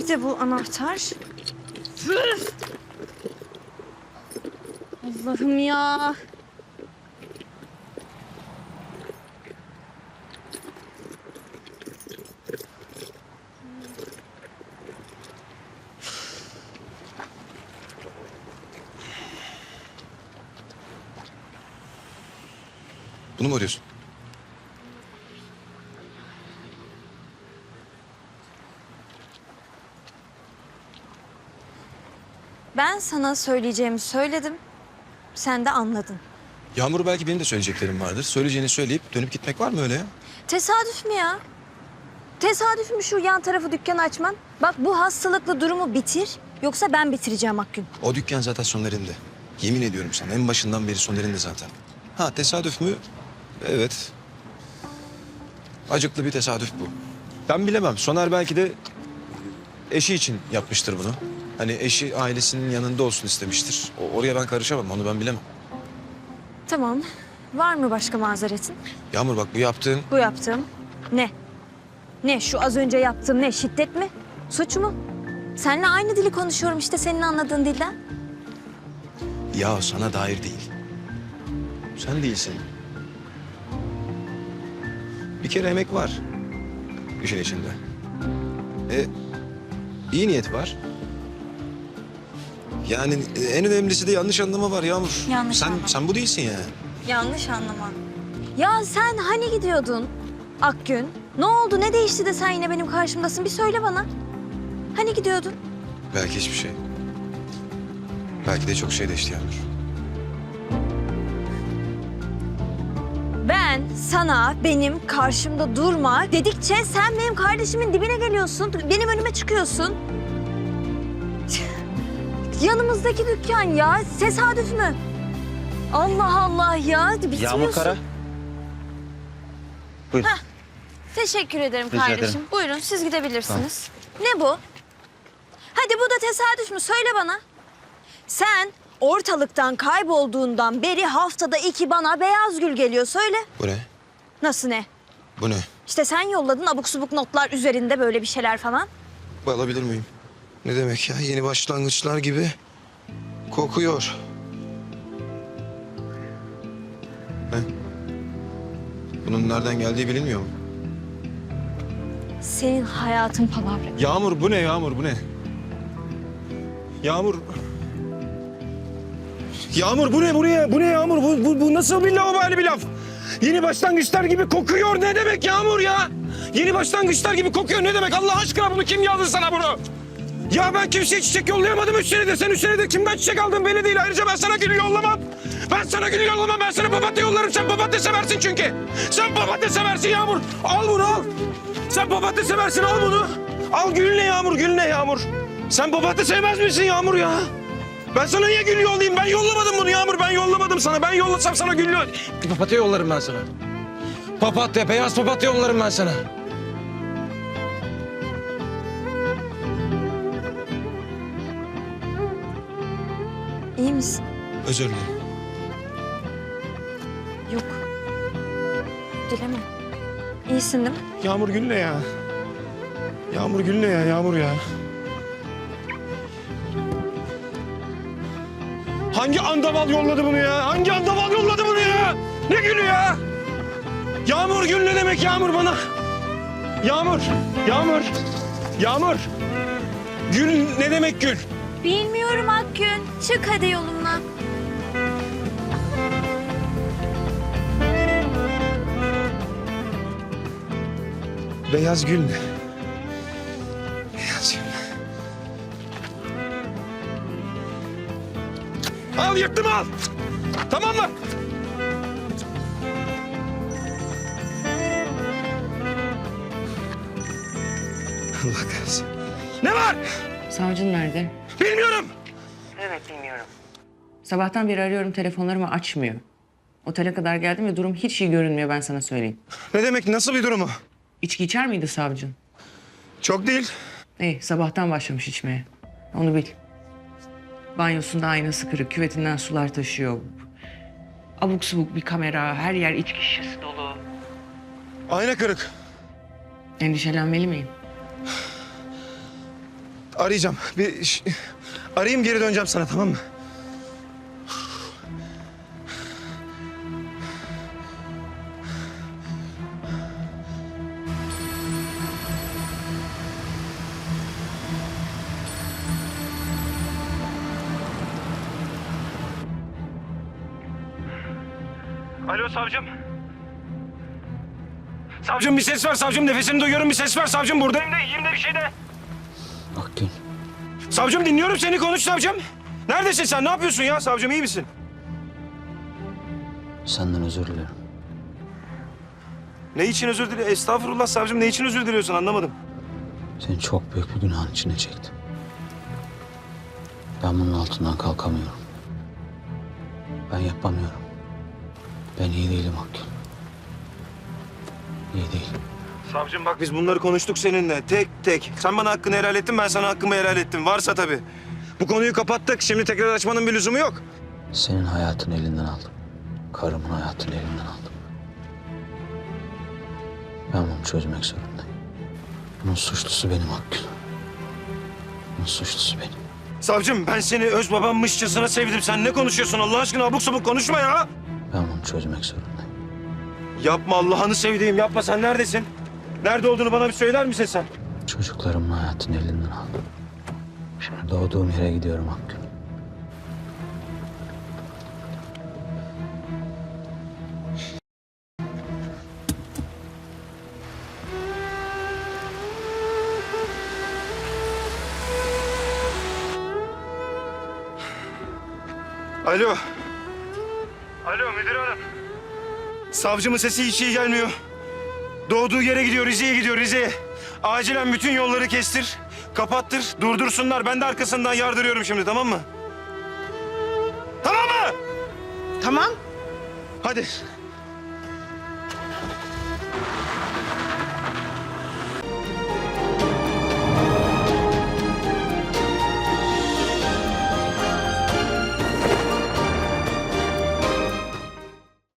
Nerede bu anahtar? Allah'ım ya. Bunu mu arıyorsun? Ben sana söyleyeceğimi söyledim. Sen de anladın. Yağmur belki benim de söyleyeceklerim vardır. Söyleyeceğini söyleyip dönüp gitmek var mı öyle ya? Tesadüf mü ya? Tesadüf mü şu yan tarafı dükkan açman? Bak bu hastalıklı durumu bitir. Yoksa ben bitireceğim Akgün. O dükkan zaten Soner'inde. Yemin ediyorum sana en başından beri Soner'inde zaten. Ha tesadüf mü? Evet. Acıklı bir tesadüf bu. Ben bilemem. Soner belki de eşi için yapmıştır bunu. Hani eşi ailesinin yanında olsun istemiştir. O, oraya ben karışamam. Onu ben bilemem. Tamam. Var mı başka mazeretin? Yağmur bak bu yaptığın Bu yaptığım ne? Ne? Şu az önce yaptığım ne? Şiddet mi? Suç mu? Seninle aynı dili konuşuyorum işte senin anladığın dilden. ya sana dair değil. Sen değilsin. Bir kere emek var işin içinde. E, iyi niyet var. Yani en önemlisi de yanlış anlama var Yağmur. Yanlış sen, anlama. sen bu değilsin yani. Yanlış anlama. Ya sen hani gidiyordun Akgün? Ne oldu? Ne değişti de sen yine benim karşımdasın? Bir söyle bana. Hani gidiyordun? Belki hiçbir şey. Belki de çok şey değişti Yağmur. Ben sana benim karşımda durma dedikçe sen benim kardeşimin dibine geliyorsun. Benim önüme çıkıyorsun. Yanımızdaki dükkan ya. Tesadüf mü? Allah Allah ya. Bitiriyorsun. Yağmur Kara. Buyurun. Teşekkür ederim Rica kardeşim. ederim. Buyurun siz gidebilirsiniz. Ne bu? Hadi bu da tesadüf mü? Söyle bana. Sen ortalıktan kaybolduğundan beri haftada iki bana beyaz gül geliyor. Söyle. Bu ne? Nasıl ne? Bu ne? İşte sen yolladın abuk subuk notlar üzerinde böyle bir şeyler falan. Alabilir miyim? Ne demek ya? Yeni başlangıçlar gibi kokuyor. Ne? Bunun nereden geldiği bilinmiyor mu? Senin hayatın palavra. Yağmur bu ne Yağmur bu ne? Yağmur. Yağmur bu ne bu ne? Bu ne Yağmur? Bu, bu, bu nasıl bir lavabali bir laf? Yeni başlangıçlar gibi kokuyor ne demek Yağmur ya? Yeni başlangıçlar gibi kokuyor ne demek? Allah aşkına bunu kim yazdı sana bunu? Ya ben kimseye çiçek yollayamadım üç senedir. Sen üç senedir kimden çiçek aldın belli değil. Ayrıca ben sana gül yollamam. Ben sana gül yollamam. Ben sana papatya yollarım. Sen papatya seversin çünkü. Sen papatya seversin Yağmur. Al bunu al. Sen papatya seversin al bunu. Al gül ne Yağmur gül ne Yağmur. Sen papatya sevmez misin Yağmur ya? Ben sana niye gül yollayayım? Ben yollamadım bunu Yağmur. Ben yollamadım sana. Ben yollasam sana gül yol... Papatya yollarım ben sana. Papatya, beyaz papatya yollarım ben sana. İyi misin? Özür dilerim. Yok. Dileme. İyisin değil mi? Yağmur gül ne ya? Yağmur gül ne ya? Yağmur ya. Hangi andaval yolladı bunu ya? Hangi andaval yolladı bunu ya? Ne gülü ya? Yağmur gül ne demek Yağmur bana? Yağmur, Yağmur, Yağmur. Gül ne demek gül? Bilmiyorum Akgün. Çık hadi yolumdan. Beyaz gül ne? Beyaz gül. Al yırttım al. Tamam mı? Allah kahretsin. Ne var? Savcın nerede? Bilmiyorum. Evet bilmiyorum. Sabahtan beri arıyorum telefonlarımı açmıyor. Otele kadar geldim ve durum hiç iyi görünmüyor ben sana söyleyeyim. Ne demek? Nasıl bir durumu? İçki içer miydi savcın? Çok değil. İyi sabahtan başlamış içmeye. Onu bil. Banyosunda aynası kırık, küvetinden sular taşıyor. Abuk subuk bir kamera, her yer içki şişesi dolu. Ayna kırık. Endişelenmeli miyim? Arayacağım. Bir arayayım geri döneceğim sana tamam mı? Alo savcım. Savcım bir ses ver savcım nefesini duyuyorum bir ses ver savcım buradayım da iyiyim de bir şey de. Akgün, Savcım dinliyorum seni konuş savcım. Neredesin sen ne yapıyorsun ya savcım iyi misin? senden özür dilerim. Ne için özür diliyorsun? Estağfurullah savcım ne için özür diliyorsun anlamadım. Seni çok büyük bir günahın içine çektim. Ben bunun altından kalkamıyorum. Ben yapamıyorum. Ben iyi değilim Akgün. İyi değilim. Savcım bak biz bunları konuştuk seninle tek tek. Sen bana hakkını helal ettin ben sana hakkımı helal ettim. Varsa tabii. Bu konuyu kapattık. Şimdi tekrar açmanın bir lüzumu yok. Senin hayatını elinden aldım. Karımın hayatını elinden aldım. Ben bunu çözmek zorundayım. Bunun suçlusu benim Akgün. Bunun suçlusu benim. Savcım ben seni öz babammışçasına sevdim. Sen ne konuşuyorsun Allah aşkına abuk sabuk konuşma ya. Ben bunu çözmek zorundayım. Yapma Allah'ını sevdiğim yapma sen neredesin? Nerede olduğunu bana bir söyler misin sen? Çocuklarımın hayatını elinden aldım. Şimdi doğduğum yere gidiyorum Akgün. Alo. Alo müdür hanım. Savcımın sesi hiç iyi gelmiyor. Doğduğu yere gidiyor, Rize'ye gidiyor, Rize'ye. Acilen bütün yolları kestir, kapattır, durdursunlar. Ben de arkasından yardırıyorum şimdi, tamam mı? Tamam mı? Tamam. Hadi.